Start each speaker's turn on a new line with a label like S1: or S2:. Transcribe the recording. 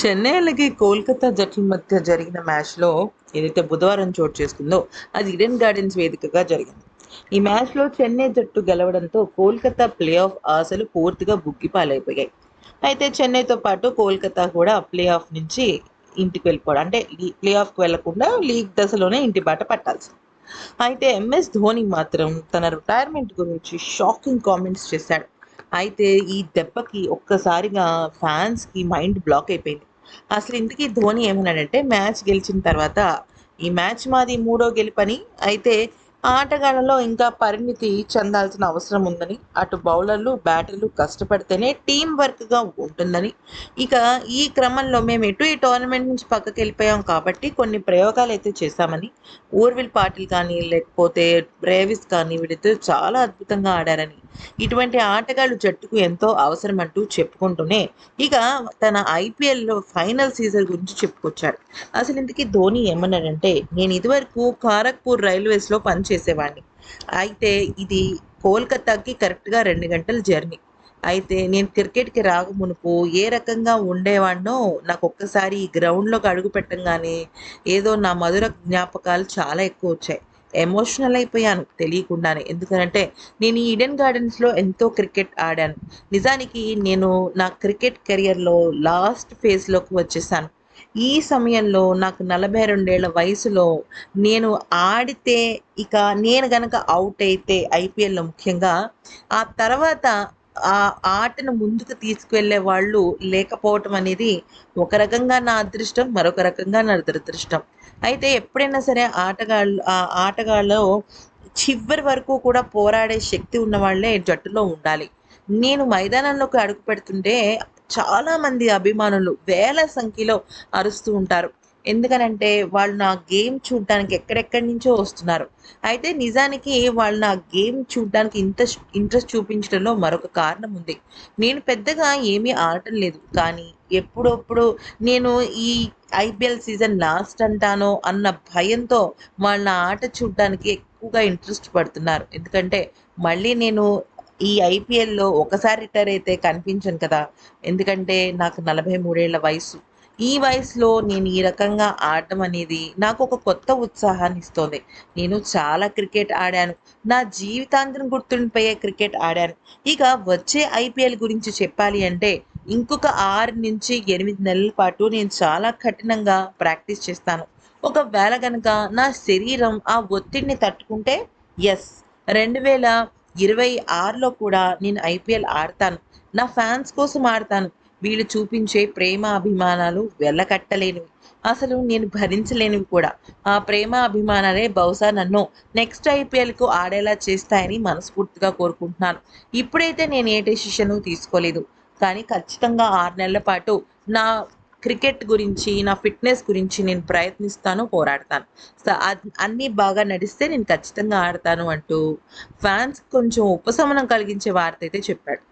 S1: చెన్నై అలాగే కోల్కతా జట్ల మధ్య జరిగిన మ్యాచ్లో ఏదైతే బుధవారం చోటు చేసుకుందో అది ఇడెన్ గార్డెన్స్ వేదికగా జరిగింది. ఈ మ్యాచ్లో చెన్నై జట్టు గెలవడంతో కోల్కతా ప్లే ఆఫ్ ఆశలు పూర్తిగా బుగ్గిపాలైపోయాయి అయితే చెన్నైతో పాటు కోల్కతా కూడా ప్లే ఆఫ్ నుంచి ఇంటికి వెళ్ళిపోవడం అంటే ప్లే ఆఫ్కి వెళ్ళకుండా లీగ్ దశలోనే ఇంటి బాట పట్టాల్సింది. అయితే ఎంఎస్ ధోని మాత్రం తన రిటైర్మెంట్ గురించి షాకింగ్ కామెంట్స్ చేశాడు. అయితే ఈ దెబ్బకి ఒక్కసారిగా ఫ్యాన్స్కి మైండ్ బ్లాక్ అయిపోయింది. అసలు ఇంతకీ ధోని ఏమన్నాడంటే మ్యాచ్ గెలిచిన తర్వాత ఈ మ్యాచ్ మాది మూడో గెలుపని అయితే ఆటగాళ్ళలో ఇంకా పరిణితి చెందాల్సిన అవసరం ఉందని అటు బౌలర్లు బ్యాటర్లు కష్టపడితేనే టీం వర్క్గా ఉంటుందని. ఇక ఈ క్రమంలో మేము ఎటు ఈ టోర్నమెంట్ నుంచి పక్కకి వెళ్ళిపోయాం కాబట్టి కొన్ని ప్రయోగాలు అయితే చేశామని ఊర్విల్ పాటిల్ కానీ లేకపోతే బ్రేవిస్ కానీ వీళ్ళిద్దరు చాలా అద్భుతంగా ఆడారని ఇటువంటి ఆటగాళ్ళు జట్టుకు ఎంతో అవసరం అంటూ చెప్పుకుంటూనే ఇక తన ఐపీఎల్లో ఫైనల్ సీజన్ గురించి చెప్పుకొచ్చాడు అసలు ఇంతకీ ధోని ఏమన్నాడంటే నేను ఇదివరకు ఖారగ్పూర్ రైల్వేస్లో పనిచేసేవాడిని అయితే ఇది కోల్కతాకి కరెక్ట్గా రెండు గంటల జర్నీ. అయితే నేను క్రికెట్కి రాక మునుపు ఏ రకంగా ఉండేవాడినో నాకు ఒక్కసారి ఈ గ్రౌండ్లోకి అడుగు పెట్టంగానే ఏదో నా మధుర జ్ఞాపకాలు చాలా ఎక్కువ వచ్చాయి. ఎమోషనల్ అయిపోయాను తెలియకుండానే. ఎందుకంటే నేను ఈ ఈడెన్ గార్డెన్స్లో ఎంతో క్రికెట్ ఆడాను. నిజానికి నేను నా క్రికెట్ కెరియర్లో లాస్ట్ ఫేజ్లోకి వచ్చేసాను. ఈ సమయంలో నాకు నలభై రెండేళ్ళ వయసులో నేను ఆడితే ఇక నేను గనక అవుట్ అయితే ఐపీఎల్లో ముఖ్యంగా ఆ తర్వాత ఆ ఆటను ముందుకు తీసుకువెళ్ళే వాళ్ళు లేకపోవటం అనేది ఒక రకంగా నా అదృష్టం మరొక రకంగా నా దురదృష్టం. అయితే ఎప్పుడైనా సరే ఆటగాళ్ళు ఆ ఆటగాళ్ళు చివరి వరకు కూడా పోరాడే శక్తి ఉన్న వాళ్ళే జట్టులో ఉండాలి. నేను మైదానంలోకి అడుగు పెడుతుంటే చాలామంది అభిమానులు వేల సంఖ్యలో అరుస్తూ ఉంటారు. ఎందుకనంటే వాళ్ళు నా గేమ్ చూడడానికి ఎక్కడెక్కడి నుంచో వస్తున్నారు. అయితే నిజానికి వాళ్ళు నా గేమ్ చూడడానికి ఇంత ఇంట్రెస్ట్ చూపించడంలో మరొక కారణం ఉంది. నేను పెద్దగా ఏమీ ఆడటం లేదు. కానీ ఎప్పుడప్పుడు నేను ఈ ఐపీఎల్ సీజన్ లాస్ట్ అంటానో అన్న భయంతో వాళ్ళ ఆట చూడడానికి ఎక్కువగా ఇంట్రెస్ట్ పడుతున్నారు. ఎందుకంటే మళ్ళీ నేను ఈ ఐపీఎల్లో ఒకసారి రిటైర్ అయితే కనిపించను కదా. ఎందుకంటే నాకు నలభై మూడేళ్ళ వయసు ఈ వయసులో నేను ఈ రకంగా ఆడటం అనేది నాకు ఒక కొత్త ఉత్సాహాన్ని ఇస్తుంది. నేను చాలా క్రికెట్ ఆడాను. నా జీవితాంతం గుర్తుండిపోయే క్రికెట్ ఆడాను. ఇక వచ్చే ఐపీఎల్ గురించి చెప్పాలి అంటే ఇంకొక ఆరు నుంచి ఎనిమిది నెలల పాటు నేను చాలా కఠినంగా ప్రాక్టీస్ చేస్తాను. ఒకవేళ కనుక నా శరీరం ఆ ఒత్తిడిని తట్టుకుంటే ఎస్ రెండు వేల ఇరవై ఆరులో కూడా నేను ఐపీఎల్ ఆడతాను. నా ఫ్యాన్స్ కోసం ఆడతాను. వీళ్ళు చూపించే ప్రేమ అభిమానాలు వెళ్ళకట్టలేనివి అసలు నేను భరించలేనివి కూడా. ఆ ప్రేమ అభిమానాలే బహుశా నన్ను నెక్స్ట్ ఐపీఎల్కు ఆడేలా చేస్తాయని మనస్ఫూర్తిగా కోరుకుంటున్నాను. ఇప్పుడైతే నేను ఏ డెసిషన్ తీసుకోలేదు. కానీ ఖచ్చితంగా ఆరు నెలల పాటు నా క్రికెట్ గురించి నా ఫిట్నెస్ గురించి నేను ప్రయత్నిస్తాను పోరాడతాను. అన్నీ బాగా నడిస్తే నేను ఖచ్చితంగా ఆడతాను అంటూ ఫ్యాన్స్ కొంచెం ఉపశమనం కలిగించే వార్త అయితే చెప్పాడు.